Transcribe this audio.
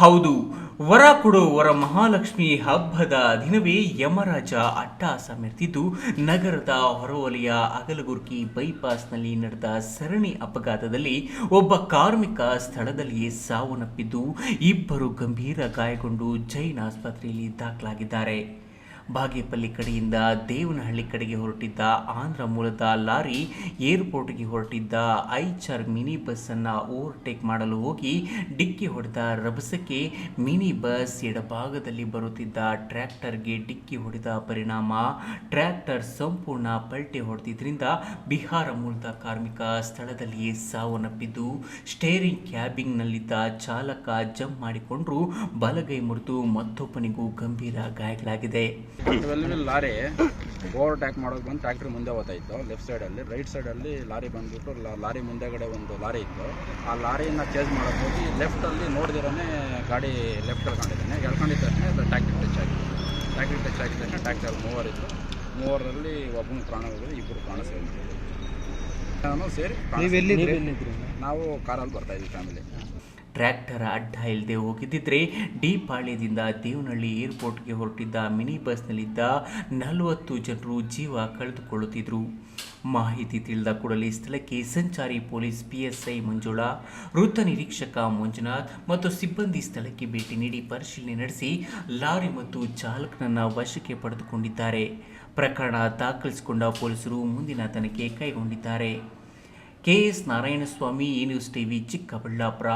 ಹೌದು, ವರ ಕೊಡೋ ವರ ಮಹಾಲಕ್ಷ್ಮಿ ಹಬ್ಬದ ದಿನವೇ ಯಮರಾಜ ಅಟ್ಟಾಸ ಮೆರೆದಿದ್ದು, ನಗರದ ಹೊರವಲಯ ಅಗಲಗುರ್ಕಿ ಬೈಪಾಸ್ನಲ್ಲಿ ನಡೆದ ಸರಣಿ ಅಪಘಾತದಲ್ಲಿ ಒಬ್ಬ ಕಾರ್ಮಿಕ ಸ್ಥಳದಲ್ಲಿಯೇ ಸಾವನ್ನಪ್ಪಿದ್ದು, ಇಬ್ಬರು ಗಂಭೀರ ಗಾಯಗೊಂಡು ಜೈನ್ ಆಸ್ಪತ್ರೆಯಲ್ಲಿ ದಾಖಲಾಗಿದ್ದಾರೆ. ಬಾಗೇಪಲ್ಲಿ ಕಡೆಯಿಂದ ದೇವನಹಳ್ಳಿ ಕಡೆಗೆ ಹೊರಟಿದ್ದ ಆಂಧ್ರ ಮೂಲದ ಲಾರಿ ಏರ್ಪೋರ್ಟ್ಗೆ ಹೊರಟಿದ್ದ ಐಚರ್ ಮಿನಿ ಬಸ್ಸನ್ನು ಓವರ್ಟೇಕ್ ಮಾಡಲು ಹೋಗಿ ಡಿಕ್ಕಿ ಹೊಡೆದ ರಭಸಕ್ಕೆ ಮಿನಿ ಬಸ್ ಎಡಭಾಗದಲ್ಲಿ ಬರುತ್ತಿದ್ದ ಟ್ರ್ಯಾಕ್ಟರ್ಗೆ ಡಿಕ್ಕಿ ಹೊಡೆದ ಪರಿಣಾಮ. ಟ್ರ್ಯಾಕ್ಟರ್ ಸಂಪೂರ್ಣ ಪಲ್ಟಿ ಹೊಡೆದಿದ್ದರಿಂದ ಬಿಹಾರ ಮೂಲದ ಕಾರ್ಮಿಕ ಸ್ಥಳದಲ್ಲಿಯೇ ಸಾವನ್ನಪ್ಪಿದ್ದು, ಸ್ಟೇರಿಂಗ್ ಕ್ಯಾಬಿಂಗ್ನಲ್ಲಿದ್ದ ಚಾಲಕ ಜಂಪ್ ಮಾಡಿಕೊಂಡರೂ, ಬಲಗೈ ಮುರಿದು ಮತ್ತೊಬ್ಬನಿಗೂ ಗಂಭೀರ ಗಾಯಗಳಾಗಿದೆ. ಟ್ವೆಲ್ವಿಲ್ ಲಾರಿ ಓವರ್ ಟ್ಯಾಕ್ ಮಾಡೋಕೆ ಬಂದು ಟ್ರ್ಯಾಕ್ಟ್ರಿ ಮುಂದೆ ಹೋಗ್ತಾ ಇತ್ತು ಲೆಫ್ಟ್ ಸೈಡಲ್ಲಿ ರೈಟ್ ಸೈಡಲ್ಲಿ ಲಾರಿ ಬಂದ್ಬಿಟ್ಟು ಲಾರಿ ಮುಂದೆಗಡೆ ಒಂದು ಲಾರಿ ಇತ್ತು. ಆ ಲಾರಿನ ಚೇಂಜ್ ಮಾಡೋಕೆ ಹೋಗಿ ಲೆಫ್ಟಲ್ಲಿ ನೋಡಿದಿರೇ ಗಾಡಿ ಲೆಫ್ಟ್ ಎಳ್ಕೊಂಡಿದ್ದಾನೆ ಎಳ್ಕೊಂಡಿದ್ದ ತಕ್ಷಣ ಅದು ಟ್ಯಾಕ್ಟ್ರಿ ಟಚ್ ಆಗಿದೆ. ಟ್ಯಾಕ್ಟ್ರಿ ಟಚ್ ಆಗಿದ ತಕ್ಷಣ ಟ್ಯಾಕ್ಟರ್ ಮೂವರ್ ಇತ್ತು. ಮೂವರಲ್ಲಿ ಒಬ್ಬನ ಪ್ರಾಣ ಹೋಗಿದೆ ಇಬ್ಬರು ಪ್ರಾಣ ಸೇರಿ ನಾನು ಸೇರಿ ನಾವು ಕಾರಲ್ಲಿ ಬರ್ತಾಯಿದ್ವಿ ಫ್ಯಾಮಿಲಿ ಟ್ರ್ಯಾಕ್ಟರ್ ಅಡ್ಡ ಇಲ್ಲದೆ ಹೋಗಿದ್ದಿದ್ರೆ ಡಿ ಪಾಳ್ಯದಿಂದ ದೇವನಹಳ್ಳಿ ಏರ್ಪೋರ್ಟ್ಗೆ ಹೊರಟಿದ್ದ ಮಿನಿ ಬಸ್ನಲ್ಲಿದ್ದ ನಲವತ್ತು ಜನರು ಜೀವ ಕಳೆದುಕೊಳ್ಳುತ್ತಿದ್ದರು. ಮಾಹಿತಿ ತಿಳಿದ ಕೂಡಲೇ ಸ್ಥಳಕ್ಕೆ ಸಂಚಾರಿ ಪೊಲೀಸ್ ಪಿಎಸ್ಐ ಮಂಜುಳಾ, ವೃತ್ತ ನಿರೀಕ್ಷಕ ಮಂಜುನಾಥ್ ಮತ್ತು ಸಿಬ್ಬಂದಿ ಸ್ಥಳಕ್ಕೆ ಭೇಟಿ ನೀಡಿ ಪರಿಶೀಲನೆ ನಡೆಸಿ ಲಾರಿ ಮತ್ತು ಚಾಲಕನನ್ನ ವಶಕ್ಕೆ ಪಡೆದುಕೊಂಡಿದ್ದಾರೆ. ಪ್ರಕರಣ ದಾಖಲಿಸಿಕೊಂಡ ಪೊಲೀಸರು ಮುಂದಿನ ತನಿಖೆ ಕೈಗೊಂಡಿದ್ದಾರೆ. KS Narayanaswamy, A news TV, Chikkaballapur.